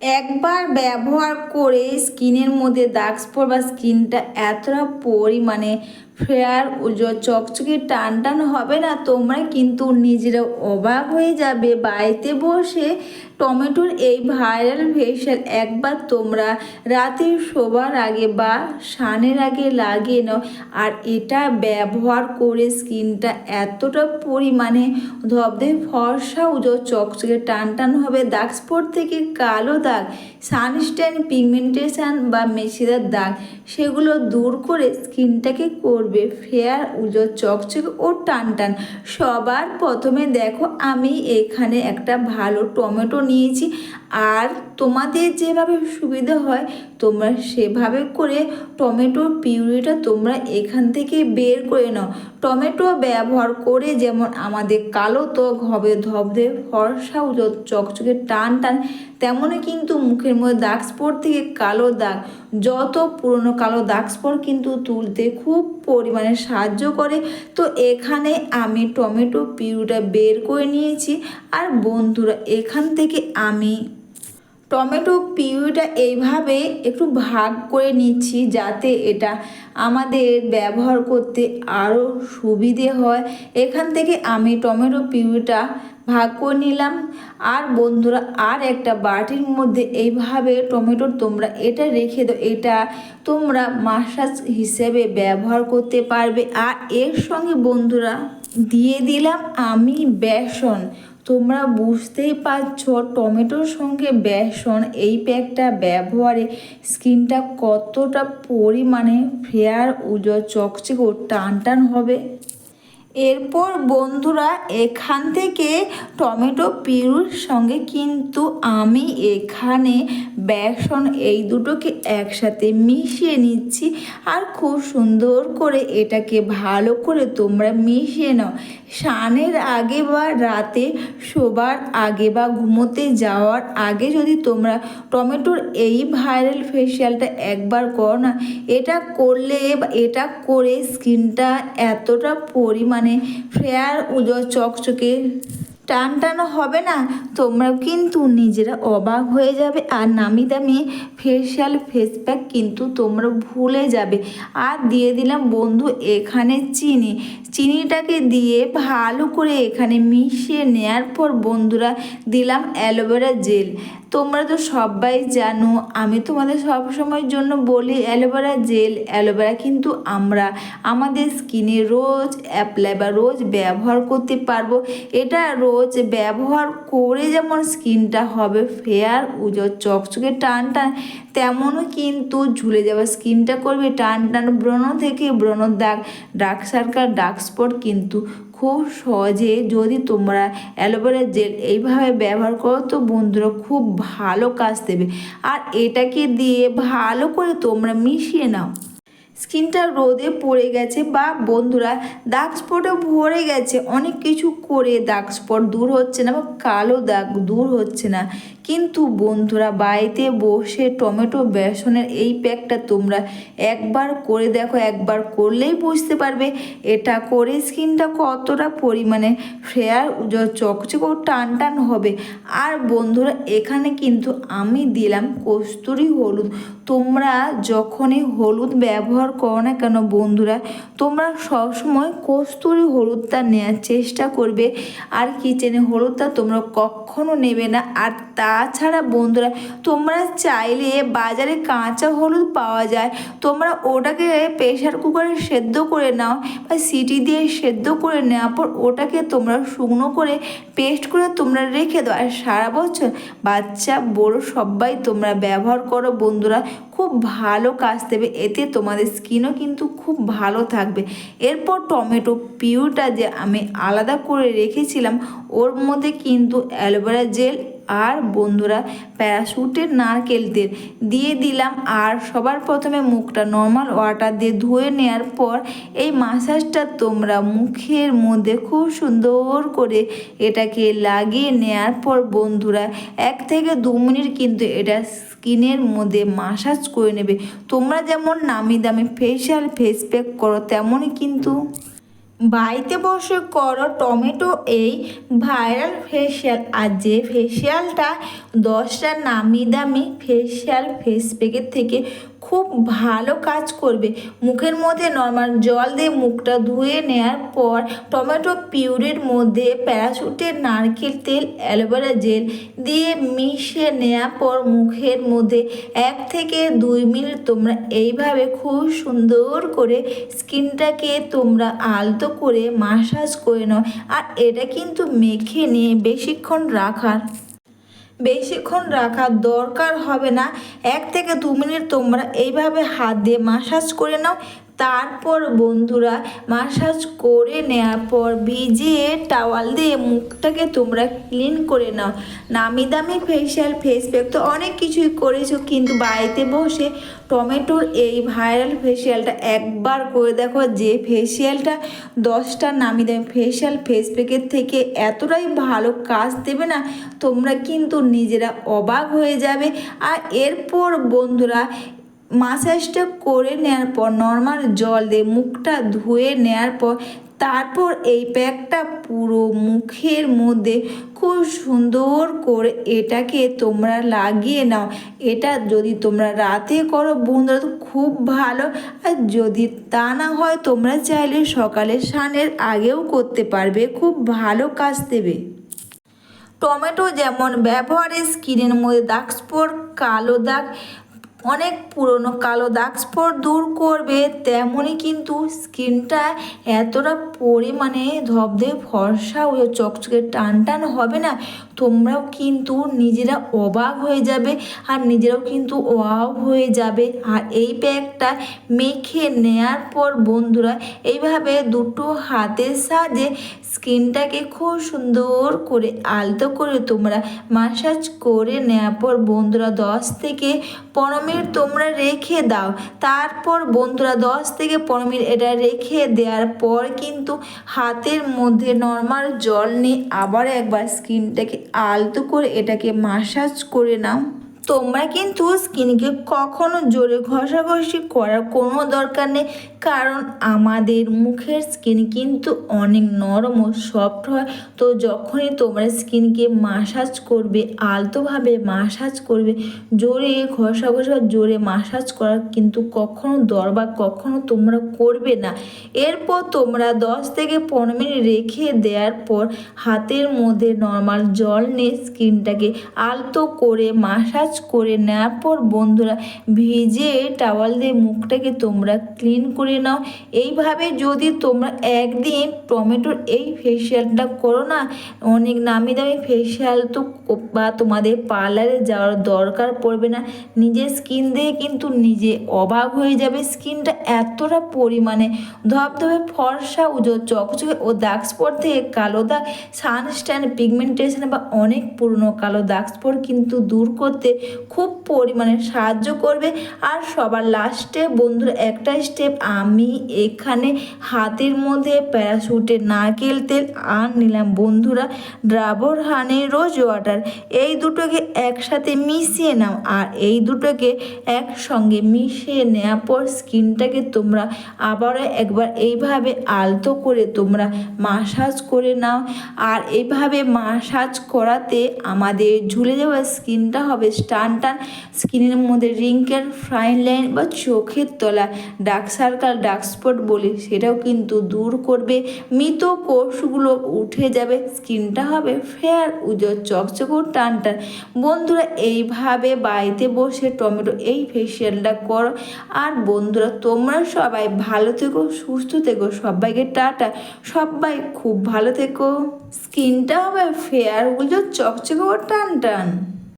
একবার ব্যবহার করে স্কিনের মধ্যে দাগ স্পট বা স্কিনটা এতটা পরিমাণে ফেয়ার চকচকে টান টান হবে না তোমরা কিন্তু নিজেরা অবাক হয়ে যাবে। বাড়িতে বসে টমেটোর এই ভাইরাল ফেশিয়াল একবার তোমরা রাতে শোবার আগে বা সানের আগে লাগিয়ে নাও। আর এটা ব্যবহার করে স্কিনটা এতটা পরিমাণে ধবধে ফর্সা উজো চকচকে টান টান হবে। দাগ স্পট থেকে কালো দাগ, সানস্ট্যান, পিগমেন্টেশন বা মেশিদার দাগ, সেগুলো দূর করে স্কিনটাকে করবে। ফেয়ার, উজো, চকচক ও টান টান সবার প্রথমে দেখো আমি এখানে একটা ভালো টমেটো নিয়েছি। আর তোমাদের যেভাবে সুবিধা হয়, তোমরা সেভাবে করে টমেটো পিউরিটা তোমরা এখান থেকে বের করে নাও। টমেটো ব্যবহার করে যেমন আমাদের কালো ত্বক হবে, ধবধে ফর্সা চকচকে টান টান, তেমনই কিন্তু মুখের মধ্যে দাগ স্পট থেকে কালো দাগ, যত পুরনো কালো দাগ স্পট কিন্তু তুলতে খুব পরিমাণে সাহায্য করে। তো এখানে আমি টমেটো পিউরিটা বের করে নিয়েছি। আর বন্ধুরা, এখান থেকে আমি টমেটো পিউরিটা এইভাবে একটু ভাগ করে নিচ্ছি যাতে এটা আমাদের ব্যবহার করতে আরও সুবিধে হয়। এখান থেকে আমি টমেটো পিউরিটা ভাগ করে নিলাম। আর বন্ধুরা, আর একটা বাটির মধ্যে এইভাবে টমেটো তোমরা এটা রেখে দাও। এটা তোমরা মাসাজ হিসেবে ব্যবহার করতে পারবে। আর এর সঙ্গে বন্ধুরা, দিয়ে দিলাম আমি বেসন। তোমরা বুঝতেই পারছ, টমেটোর সঙ্গে বেসন এই প্যাকটা ব্যবহারে স্কিনটা কতটা পরিমাণে ফেয়ার উজ্জ্বল চকচকে টান টান হবে। এরপর বন্ধুরা, এখান থেকে টমেটো পিউর সঙ্গে কিন্তু আমি এখানে বেসন এই দুটোকে একসাথে মিশিয়ে নিচ্ছি আর খুব সুন্দর করে এটাকে ভালো করে তোমরা মিশিয়ে নাও। স্নানের আগে বা রাতে, শোবার আগে বা ঘুমোতে যাওয়ার আগে যদি তোমরা টমেটোর এই ভাইরাল ফেসিয়ালটা একবার করো না, এটা করলে এটা করে স্কিনটা এতটা পরিমাণে ফেয়ার চকচকে টান টানো হবে না তোমরা কিন্তু নিজেরা অবাক হয়ে যাবে। আর নামি দামি ফেসিয়াল ফেস প্যাক কিন্তু তোমরা ভুলে যাবে। আর দিয়ে দিলাম বন্ধু এখানে চিনি। চিনিটাকে দিয়ে ভালো করে এখানে মিশিয়ে নেওয়ার পর বন্ধুরা দিলাম অ্যালোভেরা জেল। তোমরা তো সবাই জানো, আমি তোমাদের সব সময়ের জন্য বলি অ্যালোভেরা জেল, অ্যালোভেরা কিন্তু আমরা। আমাদের স্কিনে রোজ অ্যাপ্লাই বা রোজ ব্যবহার করতে পারব। এটা রোজ ব্যবহার করে যেমন স্কিনটা হবে ফেয়ার উজোর চকচকে টান টান, তেমনও কিন্তু ঝুলে যাওয়া স্কিনটা করবে টান টান। ব্রণ থেকে ব্রণ দাগ ডার্ক সার্কাল ডার্ক স্পট কিন্তু খুব সহজে যদি তোমরা অ্যালোভেরা জেল এইভাবে ব্যবহার করো তো বন্ধুরা খুব ভালো কাজ দেবে। আর এটাকে দিয়ে ভালো করে তোমরা মিশিয়ে নাও। স্কিনটা রোদে পড়ে গেছে বা বন্ধুরা, দাগ স্পটে ভরে গেছে। অনেক কিছু করে দাগ স্পট দূর হচ্ছে না বা কালো দাগ দূর হচ্ছে না। কিন্তু বন্ধুরা, বাড়িতে বসে টমেটো বেসনের এই প্যাকটা তোমরা একবার করে দেখো, একবার করলেই বুঝতে পারবে এটা করে স্কিনটা কতটা পরিমাণে ফেয়ার চকচক টান টান হবে। আর বন্ধুরা, এখানে কিন্তু আমি দিলাম কস্তুরি হলুদ। তোমরা যখনই হলুদ ব্যবহার করো না কেন বন্ধুরা, তোমরা সবসময় কস্তুরি হলুদটা নেওয়ার চেষ্টা করবে। আর কিচেনে হলুদটা তোমরা কখনো নেবে না। আর তাছাড়া বন্ধুরা, তোমরা চাইলে বাজারে কাঁচা হলুদ পাওয়া যায়। তোমরা ওটাকে প্রেশার কুকারে সেদ্ধ করে নাও বা সিটি দিয়ে সেদ্ধ করে নেওয়ার পর ওটাকে তোমরা শুকনো করে পেস্ট করে তোমরা রেখে দাও। আর সারা বছর বাচ্চা, বড় সবাই তোমরা ব্যবহার করো বন্ধুরা। খুব ভালো কাজ দেবে, এতে তোমাদের স্কিনও কিন্তু খুব ভালো থাকবে। এরপর টমেটো পিউটা যে আমি আলাদা করে রেখেছিলাম, ওর মধ্যে কিন্তু অ্যালোভেরা জেল আর বন্ধুরা প্যারাশুটের নারকেল তেল দিয়ে দিলাম আর সবার প্রথমে মুখটা নর্মাল ওয়াটার দিয়ে ধুয়ে নেওয়ার পর এই মাসাজটা তোমরা মুখের মধ্যে খুব সুন্দর করে এটাকে লাগিয়ে নেওয়ার পর বন্ধুরা এক থেকে দু মিনিট কিন্তু এটা স্কিনের মধ্যে মাসাজ করে নেবে। তোমরা যেমন নামি দামি ফেশিয়াল ফেস প্যাক করো, তেমনই কিন্তু বাড়িতে বসে করো টমেটো এই ভাইরাল ফেসিয়াল আর যে ফেসিয়ালটা দশটা নামি দামি ফেসিয়াল ফেস প্যাকের থেকে খুব ভালো কাজ করবে। মুখের মধ্যে নর্মাল জল দিয়ে মুখটা ধুয়ে নেওয়ার পর টমেটো পিউরির মধ্যে প্যারাশুটের নারকেল তেল, অ্যালোভেরা জেল দিয়ে মিশিয়ে নেওয়ার পর মুখের মধ্যে এক থেকে দুই মিনিট তোমরা এইভাবে খুব সুন্দর করে স্কিনটাকে তোমরা আলতো করে মাসাজ করে নাও। আর এটা কিন্তু মেখে নিয়ে বেশিক্ষণ রাখার। বেশিক্ষণ রাখার দরকার হবে না। এক থেকে দু মিনিট তোমরা এইভাবে হাত দিয়ে মাসাজ করে নাও। তারপর বন্ধুরা মাসাজ করে নেওয়ার পর ভিজিয়ে টাওয়াল দিয়ে মুখটাকে তোমরা ক্লিন করে নাও। নামি দামি ফেসিয়াল ফেস প্যাক তো অনেক কিছুই করেছ, কিন্তু বাড়িতে বসে টমেটোর এই ভাইরাল ফেসিয়ালটা একবার করে দেখো যে ফেসিয়ালটা দশটা নামি দামি ফেসিয়াল ফেস প্যাকের থেকে এতটাই ভালো কাজ দেবে না, তোমরা কিন্তু নিজেরা অবাক হয়ে যাবে। আর এরপর বন্ধুরা মাসাজটা করে নেওয়ার পর নর্মাল জল দিয়ে মুখটা ধুয়ে নেওয়ার পর, তারপর এই প্যাকটা পুরো মুখের মধ্যে খুব সুন্দর করে এটাকে তোমরা লাগিয়ে নাও। এটা যদি তোমরা রাতে করো বন্ধুরা, তো খুব ভালো। আর যদি তা না হয়, তোমরা চাইলে সকালে স্নানের আগেও করতে পারবে। খুব ভালো কাজ দেবে। টমেটো যেমন ব্যবহারে স্কিনের মধ্যে দাগ স্পট কালো দাগ অনেক পুরনো কালো দাগ স্পট দূর করবে তেমনই কিন্তু স্কিনটা এতটা পরিমাণে ধবধে ফর্সা ও চকচকে টান টান হবে না। তোমরাও কিন্তু নিজেরা অবাক হয়ে যাবে আর নিজেরাও কিন্তু ওয়াও হয়ে যাবে। আর এই প্যাকটা মেখে নেয়ার পর বন্ধুরা, এইভাবে দুটো হাতের সাহায্যে স্কিনটাকে খুব সুন্দর করে আলতো করে তোমরা মাসাজ করে নেওয়ার পর বন্ধুরা দশ থেকে পনেরো মিনিট তোমরা রেখে দাও। তারপর বন্ধুরা দশ থেকে পনেরো মিনিট এটা রেখে দেওয়ার পর কিন্তু হাতের মধ্যে নর্মাল জল নিয়ে আবার একবার স্কিনটাকে আলতো করে এটাকে মাসাজ করে নাও। তোমরা কিন্তু স্কিনকে কখনো জোরে ঘষাঘষি করার কোনো দরকার নেই, কারণ আমাদের মুখের স্কিন কিন্তু অনেক নরম ও সফট হয়। তো যখনই তোমরা স্কিনকে মাসাজ করবে, আলতোভাবে মাসাজ করবে, জোরে ঘষা ঘষা জোরে মাসাজ করার কিন্তু কখনো দরবার কখনো তোমরা করবে না। এরপর তোমরা দশ থেকে পনেরো মিনিট রেখে দেওয়ার পর হাতের মধ্যে নর্মাল জল নিয়ে স্কিনটাকে আলতো করে মাসাজ করে নেওয়ার পর বন্ধুরা, ভিজে টাওয়াল দিয়ে মুখটাকে তোমরা ক্লিন করে নাও। এইভাবে যদি তোমরা একদিন টমেটোর এই ফেসিয়ালটা করো না, অনেক নামি দামি ফেসিয়াল তো বা তোমাদের পার্লারে যাওয়ার দরকার পড়বে না। নিজের স্কিন দিয়ে কিন্তু নিজে অবাক হয়ে যাবে। স্কিনটা এতটা পরিমাণে ধপধপে ফর্সা উজো চকচকে, ও দাগ স্পট থেকে কালো দাগ সানস্ট্যান্ড পিগমেন্টেশন বা অনেক পুরনো কালো দাগ স্পট কিন্তু দূর করতে খুব পরিমাণে সাহায্য করবে। আর সবার লাস্টে বন্ধুরা একটা স্টেপ আমি এখানে হাতের মধ্যে প্যারাশুটের নারকেল তেল আর নিলাম বন্ধুরা ড্রাবর হানি রোজ ওয়াটার এই দুটোকে একসাথে মিশিয়ে নাও আর এই দুটোকে একসঙ্গে মিশিয়ে নেওয়ার পর স্কিনটাকে তোমরা আবারও একবার এইভাবে আলতো করে তোমরা মাসাজ করে নাও। আর এইভাবে মাসাজ করাতে আমাদের ঝুলে যাওয়া স্কিনটা হবে টান টান। স্কিনের মধ্যে রিঙ্কেল ফ্রাইন লাইন বা চোখের তলা, ডার্ক সার্কাল, ডার্ক স্পট বলি, সেটাও কিন্তু দূর করবে। মৃত কোষগুলো উঠে যাবে, স্কিনটা হবে ফেয়ার, উজ্জ্বল, চকচক টান টান বন্ধুরা, এইভাবে বাড়িতে বসে টমেটো এই ফেসিয়ালটা করো। আর বন্ধুরা, তোমরা সবাই ভালো থেকো, সুস্থ থেকো, সবাইকে টাটা। সবাই খুব ভালো থেকো। স্কিনটা হবে ফেয়ার, উজ্জ্বল, চকচক টান টান